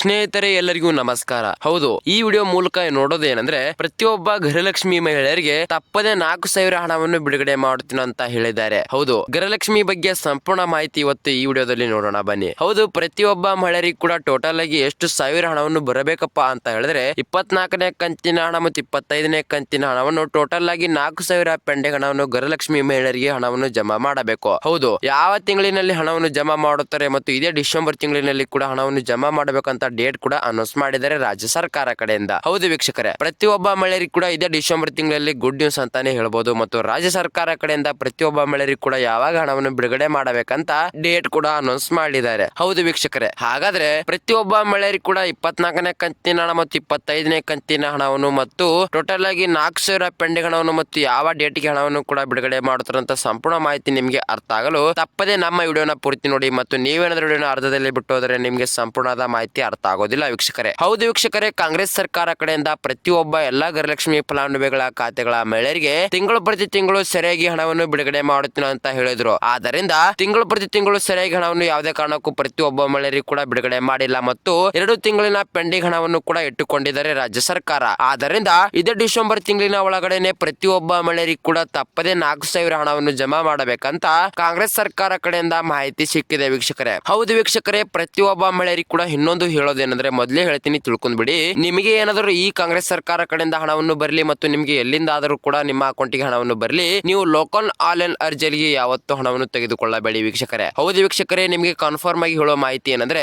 ಸ್ನೇಹಿತರೆ, ಎಲ್ಲರಿಗೂ ನಮಸ್ಕಾರ. ಹೌದು, ಈ ವಿಡಿಯೋ ಮೂಲಕ ನೋಡೋದೇನಂದ್ರೆ, ಪ್ರತಿಯೊಬ್ಬ ಗೃಹಲಕ್ಷ್ಮಿ ಮಹಿಳೆಯರಿಗೆ ತಪ್ಪದೆ ನಾಲ್ಕು ಸಾವಿರ ಹಣವನ್ನು ಬಿಡುಗಡೆ ಮಾಡುತ್ತೀನಿ ಅಂತ ಹೇಳಿದ್ದಾರೆ. ಹೌದು, ಗೃಹಲಕ್ಷ್ಮಿ ಬಗ್ಗೆ ಸಂಪೂರ್ಣ ಮಾಹಿತಿ ಇವತ್ತು ಈ ವಿಡಿಯೋದಲ್ಲಿ ನೋಡೋಣ, ಬನ್ನಿ. ಹೌದು, ಪ್ರತಿಯೊಬ್ಬ ಮಹಿಳೆಯರಿಗೆ ಕೂಡ ಟೋಟಲ್ ಆಗಿ ಎಷ್ಟು ಸಾವಿರ ಹಣವನ್ನು ಬರಬೇಕಪ್ಪ ಅಂತ ಹೇಳಿದ್ರೆ, ಇಪ್ಪತ್ನಾಲ್ಕನೇ ಕಂತಿನ ಹಣ ಮತ್ತು ಇಪ್ಪತ್ತೈದನೇ ಕಂತಿನ ಹಣವನ್ನು ಟೋಟಲ್ ಆಗಿ ನಾಲ್ಕು ಸಾವಿರ ಪೆಂಡೆ ಹಣವನ್ನು ಗೃಹಲಕ್ಷ್ಮಿ ಮಹಿಳೆಯರಿಗೆ ಹಣವನ್ನು ಜಮಾ ಮಾಡಬೇಕು. ಹೌದು, ಯಾವ ತಿಂಗಳಿನಲ್ಲಿ ಹಣವನ್ನು ಜಮಾ ಮಾಡುತ್ತಾರೆ ಮತ್ತು ಇದೇ ಡಿಸೆಂಬರ್ ತಿಂಗಳಿನಲ್ಲಿ ಕೂಡ ಹಣವನ್ನು ಜಮಾ ಮಾಡಬೇಕಂತ ಡೇಟ್ ಕೂಡ ಅನೌನ್ಸ್ ಮಾಡಿದ್ದಾರೆ ರಾಜ್ಯ ಸರ್ಕಾರ ಕಡೆಯಿಂದ. ಹೌದು ವೀಕ್ಷಕರೇ, ಪ್ರತಿಯೊಬ್ಬ ಮಹಿಳೆಯರಿಗೆ ಕೂಡ ಇದೇ ಡಿಸೆಂಬರ್ ತಿಂಗಳಲ್ಲಿ ಗುಡ್ ನ್ಯೂಸ್ ಅಂತಾನೆ ಹೇಳ್ಬೋದು ಮತ್ತು ರಾಜ್ಯ ಸರ್ಕಾರ ಕಡೆಯಿಂದ ಪ್ರತಿಯೊಬ್ಬ ಮಹಿಳೆಯರಿಗೆ ಕೂಡ ಯಾವಾಗ ಹಣವನ್ನು ಬಿಡುಗಡೆ ಮಾಡಬೇಕಂತ ಡೇಟ್ ಕೂಡ ಅನೌನ್ಸ್ ಮಾಡಿದ್ದಾರೆ. ಹೌದು ವೀಕ್ಷಕರೇ, ಹಾಗಾದ್ರೆ ಪ್ರತಿಯೊಬ್ಬ ಮಹಿಳೆಯರಿಗೆ ಕೂಡ ಇಪ್ಪತ್ನಾಲ್ಕನೇ ಕಂತಿನ ಹಣ ಮತ್ತು ಇಪ್ಪತ್ತೈದನೇ ಕಂತಿನ ಹಣವನ್ನು ಮತ್ತು ಟೋಟಲ್ ಆಗಿ ನಾಲ್ಕು ಸಾವಿರ ಪೆಂಡಿಂಗ್ ಹಣವನ್ನು ಮತ್ತು ಯಾವ ಡೇಟ್ಗೆ ಹಣವನ್ನು ಕೂಡ ಬಿಡುಗಡೆ ಮಾಡುತ್ತಾರಂತ ಸಂಪೂರ್ಣ ಮಾಹಿತಿ ನಿಮಗೆ ಅರ್ಥ ಆಗಲು ತಪ್ಪದೆ ನಮ್ಮ ವಿಡಿಯೋನ ಪೂರ್ತಿ ನೋಡಿ ಮತ್ತು ನೀವೇನಾದ್ರೂ ವಿಡಿಯೋನ ಅರ್ಧದಲ್ಲಿ ಬಿಟ್ಟು ಹೋದರೆ ನಿಮಗೆ ಸಂಪೂರ್ಣವಾದ ಮಾಹಿತಿ ಅರ್ಥ ಆಗೋದಿಲ್ಲ ವೀಕ್ಷಕರೇ. ಹೌದು ವೀಕ್ಷಕರೇ, ಕಾಂಗ್ರೆಸ್ ಸರ್ಕಾರ ಕಡೆಯಿಂದ ಪ್ರತಿಯೊಬ್ಬ ಎಲ್ಲಾ ಗೃಹಲಕ್ಷ್ಮಿ ಫಲಾನುಭವಿಗಳ ಖಾತೆಗಳ ಮಹಿಳೆಯರಿಗೆ ತಿಂಗಳು ಪ್ರತಿ ತಿಂಗಳು ಸರಿಯಾಗಿ ಹಣವನ್ನು ಬಿಡುಗಡೆ ಮಾಡುತ್ತೇನೆ ಅಂತ ಹೇಳಿದ್ರು. ಆದ್ದರಿಂದ ತಿಂಗಳು ಪ್ರತಿ ತಿಂಗಳು ಸರಿಯಾಗಿ ಹಣವನ್ನು ಯಾವುದೇ ಕಾರಣಕ್ಕೂ ಪ್ರತಿಯೊಬ್ಬ ಮಹಿಳೆಯರಿಗೆ ಕೂಡ ಬಿಡುಗಡೆ ಮಾಡಿಲ್ಲ ಮತ್ತು ಎರಡು ತಿಂಗಳಿನ ಪೆಂಡಿಂಗ್ ಹಣವನ್ನು ಕೂಡ ಇಟ್ಟುಕೊಂಡಿದ್ದಾರೆ ರಾಜ್ಯ ಸರ್ಕಾರ. ಆದ್ದರಿಂದ ಇದೇ ಡಿಸೆಂಬರ್ ತಿಂಗಳಿನ ಒಳಗಡೆನೆ ಪ್ರತಿಯೊಬ್ಬ ಮಹಿಳೆಯರಿಗೆ ಕೂಡ ತಪ್ಪದೆ ನಾಲ್ಕು ಸಾವಿರ ಹಣವನ್ನು ಜಮಾ ಮಾಡಬೇಕಂತ ಕಾಂಗ್ರೆಸ್ ಸರ್ಕಾರ ಕಡೆಯಿಂದ ಮಾಹಿತಿ ಸಿಕ್ಕಿದೆ ವೀಕ್ಷಕರೇ. ಹೌದು ವೀಕ್ಷಕರೇ, ಪ್ರತಿಯೊಬ್ಬ ಮಹಿಳೆಯರಿಗೆ ಕೂಡ ಇನ್ನೊಂದು ಹೇಳೋದೇನೆಂದ್ರೆ ಮೊದಲೇ ಹೇಳ್ತೀನಿ ತಿಳ್ಕೊಂಡ್ಬಿಡಿ ನಿಮಗೆ ಏನಾದರೂ ಈ ಕಾಂಗ್ರೆಸ್ ಸರ್ಕಾರ ಕಡೆಯಿಂದ ಹಣವನ್ನು ಬರಲಿ ಮತ್ತು ನಿಮಗೆ ಎಲ್ಲಿಂದ ಆದರೂ ಕೂಡ ನಿಮ್ಮ ಅಕೌಂಟಿಗೆ ಹಣವನ್ನು ಬರಲಿ, ನೀವು ಲೋಕಲ್ ಆನ್ಲೈನ್ ಅರ್ಜಿಯಲ್ಲಿ ಯಾವತ್ತು ಹಣವನ್ನು ತೆಗೆದುಕೊಳ್ಳಬೇಡಿ ವೀಕ್ಷಕರೇ. ಹೌದು ವೀಕ್ಷಕರೇ, ನಿಮಗೆ ಕನ್ಫರ್ಮ್ ಆಗಿ ಹೇಳೋ ಮಾಹಿತಿ ಏನಂದ್ರೆ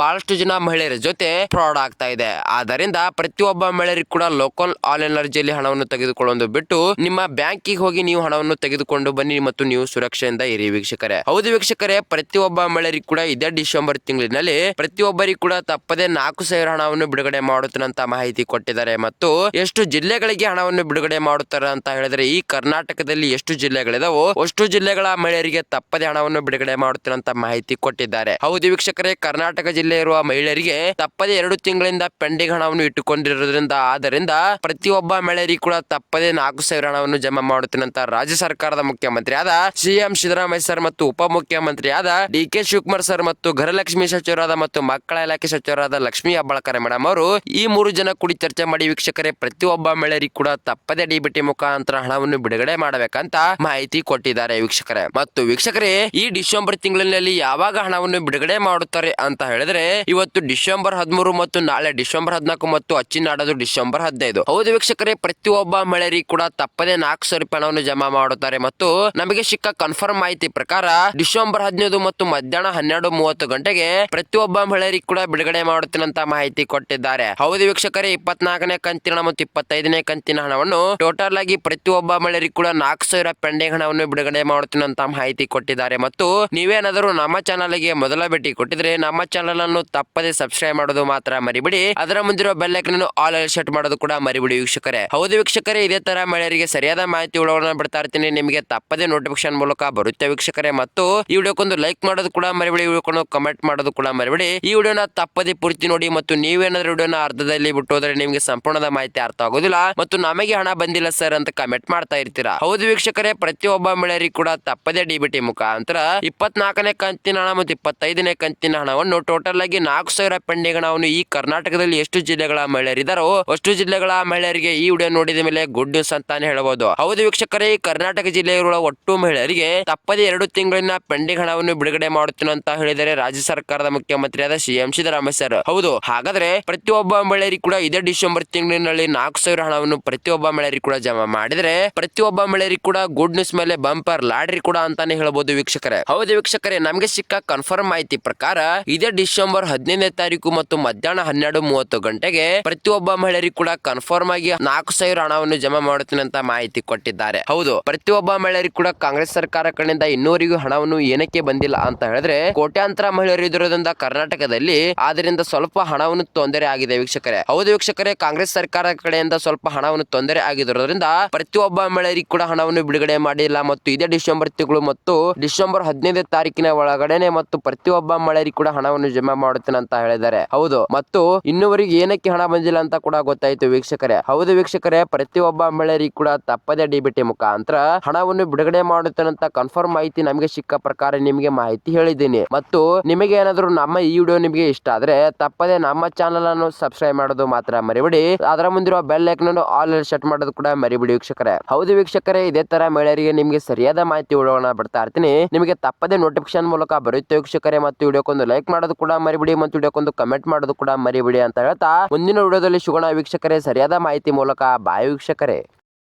ಬಹಳಷ್ಟು ಜನ ಮಹಿಳೆಯರ ಜೊತೆ ಫ್ರಾಡ್ ಆಗ್ತಾ ಇದೆ. ಆದ್ದರಿಂದ ಪ್ರತಿಯೊಬ್ಬ ಮಹಿಳೆಯರಿಗೂ ಕೂಡ ಲೋಕಲ್ ಆನ್ಲೈನ್ ಅರ್ಜಿಯಲ್ಲಿ ಹಣವನ್ನು ತೆಗೆದುಕೊಳ್ಳೋದು ಬಿಟ್ಟು, ನಿಮ್ಮ ಬ್ಯಾಂಕಿಗೆ ಹೋಗಿ ನೀವು ಹಣವನ್ನು ತೆಗೆದುಕೊಂಡು ಬನ್ನಿ ಮತ್ತು ನೀವು ಸುರಕ್ಷೆಯಿಂದ ಇರಿ ವೀಕ್ಷಕರೇ. ಹೌದು ವೀಕ್ಷಕರೇ, ಪ್ರತಿಯೊಬ್ಬ ಮಹಿಳೆಯರಿಗೂ ಕೂಡ ಇದೇ ಡಿಸೆಂಬರ್ ತಿಂಗಳಿನಲ್ಲಿ, ಪ್ರತಿಯೊಬ್ಬರಿಗೂ ಕೂಡ ತಪ್ಪದೆ ನಾಲ್ಕು ಸಾವಿರ ಹಣವನ್ನು ಬಿಡುಗಡೆ ಮಾಡುತ್ತಾರಂತ ಮಾಹಿತಿ ಕೊಟ್ಟಿದ್ದಾರೆ. ಮತ್ತು ಎಷ್ಟು ಜಿಲ್ಲೆಗಳಿಗೆ ಹಣವನ್ನು ಬಿಡುಗಡೆ ಮಾಡುತ್ತಾರೆ ಅಂತ ಹೇಳಿದ್ರೆ ಈ ಕರ್ನಾಟಕದಲ್ಲಿ ಎಷ್ಟು ಜಿಲ್ಲೆಗಳಿದಾವೋ ಅಷ್ಟು ಜಿಲ್ಲೆಗಳ ಮಹಿಳೆಯರಿಗೆ ತಪ್ಪದೆ ಹಣವನ್ನು ಬಿಡುಗಡೆ ಮಾಡುತ್ತಾರಂತ ಮಾಹಿತಿ ಕೊಟ್ಟಿದ್ದಾರೆ. ಹೌದು ವೀಕ್ಷಕರೇ, ಕರ್ನಾಟಕ ಜಿಲ್ಲೆ ಇರುವ ಮಹಿಳೆಯರಿಗೆ ತಪ್ಪದೆ ಎರಡು ತಿಂಗಳಿಂದ ಪೆಂಡಿಂಗ್ ಹಣವನ್ನು ಇಟ್ಟುಕೊಂಡಿರುವುದರಿಂದ, ಆದ್ದರಿಂದ ಪ್ರತಿಯೊಬ್ಬ ಮಹಿಳೆಯರಿಗೆ ಕೂಡ ತಪ್ಪದೆ ನಾಲ್ಕು ಸಾವಿರ ಹಣವನ್ನು ಜಮಾ ಮಾಡುತ್ತೇನಂತ ರಾಜ್ಯ ಸರ್ಕಾರದ ಮುಖ್ಯಮಂತ್ರಿ ಆದ ಸಿಎಂ ಸಿದ್ದರಾಮಯ್ಯ ಸರ್ ಮತ್ತು ಉಪಮುಖ್ಯಮಂತ್ರಿ ಆದ ಡಿ ಕೆ ಶಿವಕುಮಾರ್ ಸರ್ ಮತ್ತು ಗೃಹಲಕ್ಷ್ಮಿ ಸಚಿವರಾದ ಮತ್ತು ಮಕ್ಕಳ ಇಲಾಖೆ ಸಚಿವರಾದ ಲಕ್ಷ್ಮೀ ಹೆಬ್ಬಾಳ್ಕರ್ ಮೇಡಮ್ ಅವರು, ಈ ಮೂರು ಜನ ಕೂಡಿ ಚರ್ಚೆ ಮಾಡಿ ವೀಕ್ಷಕರೇ, ಪ್ರತಿಯೊಬ್ಬ ಮಹಿಳೆಯರಿಗೆ ಕೂಡ ತಪ್ಪದೆ ಡಿಬಿಟಿ ಮುಖಾಂತರ ಹಣವನ್ನು ಬಿಡುಗಡೆ ಮಾಡಬೇಕಂತ ಮಾಹಿತಿ ಕೊಟ್ಟಿದ್ದಾರೆ ವೀಕ್ಷಕರೇ. ಮತ್ತು ವೀಕ್ಷಕರೇ, ಈ ಡಿಸೆಂಬರ್ ತಿಂಗಳಿನಲ್ಲಿ ಯಾವಾಗ ಹಣವನ್ನು ಬಿಡುಗಡೆ ಮಾಡುತ್ತಾರೆ ಅಂತ ಹೇಳಿದ್ರೆ, ಇವತ್ತು ಡಿಸೆಂಬರ್ ಹದಿಮೂರು ಮತ್ತು ನಾಳೆ ಡಿಸೆಂಬರ್ ಹದಿನಾಲ್ಕು ಮತ್ತು ಅಚ್ಚಿನಾಡೋದು ಡಿಸೆಂಬರ್ ಹದಿನೈದು. ಹೌದು ವೀಕ್ಷಕರೇ, ಪ್ರತಿಯೊಬ್ಬ ಮಹಿಳೆಯರಿಗೆ ಕೂಡ ತಪ್ಪದೆ ನಾಲ್ಕು ಸಾವಿರ ರೂಪಾಯಿ ಹಣವನ್ನು ಜಮಾ ಮಾಡುತ್ತಾರೆ. ಮತ್ತು ನಮಗೆ ಸಿಕ್ಕ ಕನ್ಫರ್ಮ್ ಮಾಹಿತಿ ಪ್ರಕಾರ, ಡಿಸೆಂಬರ್ ಹದಿನೈದು ಮತ್ತು ಮಧ್ಯಾಹ್ನ ಹನ್ನೆರಡು ಮೂವತ್ತು ಗಂಟೆಗೆ ಪ್ರತಿಯೊಬ್ಬ ಮಹಿಳೆಯರಿಗೆ ಕೂಡ ಬಿಡುಗಡೆ ಮಾಡುತ್ತೇನಂತ ಮಾಹಿತಿ ಕೊಟ್ಟಿದ್ದಾರೆ. ಹೌದು ವೀಕ್ಷಕರೇ, ಇಪ್ಪತ್ನಾಲ್ಕನೇ ಕಂತಿನ ಮತ್ತು ಇಪ್ಪತ್ತೈದನೇ ಕಂತಿನ ಹಣವನ್ನು ಟೋಟಲ್ ಆಗಿ ಪ್ರತಿಯೊಬ್ಬ ಮಹಿಳೆಯರಿಗೆ ಕೂಡ ನಾಲ್ಕು ಸಾವಿರ ಪೆಂಡಿಂಗ್ ಹಣವನ್ನು ಬಿಡುಗಡೆ ಮಾಡುತ್ತೇನಂತ ಮಾಹಿತಿ ಕೊಟ್ಟಿದ್ದಾರೆ. ಮತ್ತು ನೀವೇನಾದರೂ ನಮ್ಮ ಚಾನಲ್ಗೆ ಮೊದಲ ಭೇಟಿ ಕೊಟ್ಟಿದ್ರೆ ನಮ್ಮ ಚಾನಲ್ ಅನ್ನು ತಪ್ಪದೆ ಸಬ್ಸ್ಕ್ರೈಬ್ ಮಾಡೋದು ಮಾತ್ರ ಮರಿಬಿಡಿ. ಅದರ ಮುಂದಿರೋ ಬೆಲ್ಲೈಕನ್ ಆಲ್ ಸೆಟ್ ಮಾಡೋದು ಕೂಡ ಮರಿಬಿಡಿ ವೀಕ್ಷಕರೇ. ಹೌದು ವೀಕ್ಷಕರೇ, ಇದೇ ತರ ಮಹಿಳೆಯರಿಗೆ ಸರಿಯಾದ ಮಾಹಿತಿ ಉಳವನ್ನು ಬಿಡ್ತಾ ಇರ್ತೀನಿ. ನಿಮಗೆ ತಪ್ಪದೆ ನೋಟಿಫಿಕೇಶನ್ ಮೂಲಕ ಬರುತ್ತೆ ವೀಕ್ಷಕರೇ. ಮತ್ತು ಈ ವಿಡಿಯೋಕ್ಕೊಂದು ಲೈಕ್ ಮಾಡೋದು ಕೂಡ ಮರಿಬಿಡಿ. ವಿಡಿಯೋಕೊಂಡು ಕಮೆಂಟ್ ಮಾಡೋದು ಕೂಡ ಮರಿಬಿಡಿ. ಈ ವಿಡಿಯೋನ ತಪ್ಪದೆ ಪೂರ್ತಿ ನೋಡಿ ಮತ್ತು ನೀವೇನಾದ್ರೂ ವಿಡಿಯೋನ ಅರ್ಧದಲ್ಲಿ ಬಿಟ್ಟು ಹೋದ್ರೆ ನಿಮಗೆ ಸಂಪೂರ್ಣದ ಮಾಹಿತಿ ಅರ್ಥ ಆಗೋದಿಲ್ಲ. ಮತ್ತು ನಮಗೆ ಹಣ ಬಂದಿಲ್ಲ ಸರ್ ಅಂತ ಕಮೆಂಟ್ ಮಾಡ್ತಾ ಇರ್ತೀರಾ? ಹೌದು ವೀಕ್ಷಕರೇ, ಪ್ರತಿಯೊಬ್ಬ ಮಹಿಳೆಯರಿಗೆ ಕೂಡ ತಪ್ಪದೆ ಡಿಬಿಟಿ ಮುಖಾಂತರ ಇಪ್ಪತ್ನಾಲ್ಕನೇ ಕಂತಿನ ಹಣ ಮತ್ತು ಇಪ್ಪತ್ತೈದನೇ ಕಂತಿನ ಹಣವನ್ನು ಟೋಟಲ್ ಆಗಿ ನಾಲ್ಕು ಸಾವಿರ ಪೆಂಡಿಂಗ್ ಹಣವನ್ನು ಈ ಕರ್ನಾಟಕದಲ್ಲಿ ಎಷ್ಟು ಜಿಲ್ಲೆಗಳ ಮಹಿಳೆಯರಿದ್ದಾರೋ ಅಷ್ಟು ಜಿಲ್ಲೆಗಳ ಮಹಿಳೆಯರಿಗೆ ಈ ವಿಡಿಯೋ ನೋಡಿದ ಮೇಲೆ ಗುಡ್ ನ್ಯೂಸ್ ಅಂತಾನೆ ಹೇಳಬಹುದು ಹೌದು ವೀಕ್ಷಕರೇ, ಈ ಕರ್ನಾಟಕ ಜಿಲ್ಲೆಗಳ ಒಟ್ಟು ಮಹಿಳೆಯರಿಗೆ ತಪ್ಪದೆ ಎರಡು ತಿಂಗಳಿನ ಪೆಂಡಿಂಗ್ ಹಣವನ್ನು ಬಿಡುಗಡೆ ಮಾಡುತ್ತೇನೆ ಅಂತ ಹೇಳಿದರೆ ರಾಜ್ಯ ಸರ್ಕಾರದ ಮುಖ್ಯಮಂತ್ರಿಯಾದ ಸಿಎಂ ಸಿದ್ದರಾಮಯ್ಯ ಸರ್ ಹೌದು, ಹಾಗಾದ್ರೆ ಪ್ರತಿಯೊಬ್ಬ ಮಹಿಳೆಯರಿಗೆ ಕೂಡ ಇದೇ ಡಿಸೆಂಬರ್ ತಿಂಗಳಿನಲ್ಲಿ ನಾಲ್ಕು ಸಾವಿರ ಹಣವನ್ನು ಪ್ರತಿಯೊಬ್ಬ ಮಹಿಳೆಯರಿಗೆ ಕೂಡ ಜಮಾ ಮಾಡಿದ್ರೆ ಪ್ರತಿಯೊಬ್ಬ ಮಹಿಳೆಯರಿಗೆ ಕೂಡ ಗುಡ್ ನ್ಯೂಸ್ ಮೇಲೆ ಬಂಪರ್ ಲಾಡ್ರಿ ಕೂಡ ಅಂತಾನೆ ಹೇಳಬಹುದು ವೀಕ್ಷಕರೇ. ಹೌದು ವೀಕ್ಷಕರೇ, ನಮಗೆ ಸಿಕ್ಕ ಕನ್ಫರ್ಮ್ ಮಾಹಿತಿ ಪ್ರಕಾರ ಇದೇ ಡಿಸೆಂಬರ್ ಹದಿನೈದನೇ ತಾರೀಕು ಮತ್ತು ಮಧ್ಯಾಹ್ನ ಹನ್ನೆರಡು ಮೂವತ್ತು ಗಂಟೆಗೆ ಪ್ರತಿಯೊಬ್ಬ ಮಹಿಳೆಯರಿಗೆ ಕೂಡ ಕನ್ಫರ್ಮ್ ಆಗಿ ನಾಲ್ಕು ಸಾವಿರ ಹಣವನ್ನು ಜಮಾ ಮಾಡುತ್ತೇನೆ ಅಂತ ಮಾಹಿತಿ ಕೊಟ್ಟಿದ್ದಾರೆ. ಹೌದು, ಪ್ರತಿಯೊಬ್ಬ ಮಹಿಳೆಯರಿಗೆ ಕೂಡ ಕಾಂಗ್ರೆಸ್ ಸರ್ಕಾರ ಕಡೆಯಿಂದ ಇನ್ನೂರಿಗೂ ಹಣವನ್ನು ಏನಕ್ಕೆ ಬಂದಿಲ್ಲ ಅಂತ ಹೇಳಿದ್ರೆ ಕೋಟ್ಯಾಂತರ ಮಹಿಳೆಯರು ಇರೋದ್ರಿಂದ ಕರ್ನಾಟಕದಲ್ಲಿ ಆದ್ರಿಂದ ಸ್ವಲ್ಪ ಹಣವನ್ನು ತೊಂದರೆ ಆಗಿದೆ ವೀಕ್ಷಕರೇ. ಹೌದು ವೀಕ್ಷಕರೇ, ಕಾಂಗ್ರೆಸ್ ಸರ್ಕಾರ ಕಡೆಯಿಂದ ಸ್ವಲ್ಪ ಹಣವನ್ನು ತೊಂದರೆ ಆಗಿರೋದ್ರಿಂದ ಪ್ರತಿಯೊಬ್ಬ ಮಹಿಳೆಯರಿಗೆ ಕೂಡ ಹಣವನ್ನು ಬಿಡುಗಡೆ ಮಾಡಿಲ್ಲ ಮತ್ತು ಇದೇ ಡಿಸೆಂಬರ್ ತಿಂಗಳು ಮತ್ತು ಡಿಸೆಂಬರ್ ಹದಿನೈದನೇ ತಾರೀಕಿನ ಒಳಗಡೆನೆ ಮತ್ತು ಪ್ರತಿಯೊಬ್ಬ ಮಹಿಳೆಯರಿಗೆ ಕೂಡ ಹಣವನ್ನು ಜಮಾ ಮಾಡುತ್ತೇನೆ ಅಂತ ಹೇಳಿದ್ದಾರೆ. ಹೌದು, ಮತ್ತು ಇನ್ನುವರೆಗೆ ಏನಕ್ಕೆ ಹಣ ಬಂದಿಲ್ಲ ಅಂತ ಕೂಡ ಗೊತ್ತಾಯ್ತು ವೀಕ್ಷಕರೇ. ಹೌದು ವೀಕ್ಷಕರೇ, ಪ್ರತಿಯೊಬ್ಬ ಮಹಿಳೆಯರಿಗೆ ಕೂಡ ತಪ್ಪದೆ ಡಿಬಿಟಿ ಮುಖಾಂತರ ಹಣವನ್ನು ಬಿಡುಗಡೆ ಮಾಡುತ್ತೇನೆ ಅಂತ ಕನ್ಫರ್ಮ್ ಮಾಹಿತಿ ನಮಗೆ ಸಿಕ್ಕ ಪ್ರಕಾರ ನಿಮಗೆ ಮಾಹಿತಿ ಹೇಳಿದ್ದೀನಿ. ಮತ್ತು ನಿಮಗೆ ಏನಾದರೂ ನಮ್ಮ ಈ ವಿಡಿಯೋ ನಿಮಗೆ ಇಷ್ಟ ಆದ್ರೆ ತಪ್ಪದೆ ನಮ್ಮ ಚಾನಲ್ ಅನ್ನು ಸಬ್ಸ್ಕ್ರೈಬ್ ಮಾಡೋದು ಮಾತ್ರ ಮರಿಬಿಡಿ. ಅದರ ಮುಂದಿರುವ ಬೆಲ್ ಐಕನ್ ಆಲ್ ಸೆಟ್ ಮಾಡೋದು ಕೂಡ ಮರಿಬಿಡಿ ವೀಕ್ಷಕರೇ. ಹೌದು ವೀಕ್ಷಕರೇ, ಇದೇ ತರ ಮಹಿಳೆಯರಿಗೆ ನಿಮಗೆ ಸರಿಯಾದ ಮಾಹಿತಿ ಉಡೋಣ ಬಿಡ್ತಾ ಇರ್ತೀನಿ. ನಿಮಗೆ ತಪ್ಪದೆ ನೋಟಿಫಿಕೇಶನ್ ಮೂಲಕ ಬರುತ್ತೆ ವೀಕ್ಷಕರೇ, ಮತ್ತು ವಿಡಿಯೋಕ್ಕೊಂದು ಲೈಕ್ ಮಾಡೋದು ಕೂಡ ಮರಿಬಿಡಿ, ಮತ್ತು ವಿಡಿಯೋಕ್ಕೊಂದು ಕಮೆಂಟ್ ಮಾಡೋದು ಕೂಡ ಮರಿಬಿಡಿ ಅಂತ ಹೇಳ್ತಾ ಮುಂದಿನ ವಿಡಿಯೋದಲ್ಲಿ ಸಿಗೋಣ ವೀಕ್ಷಕರೇ, ಸರಿಯಾದ ಮಾಹಿತಿ ಮೂಲಕ. ಬಾಯ್ ವೀಕ್ಷಕರೇ.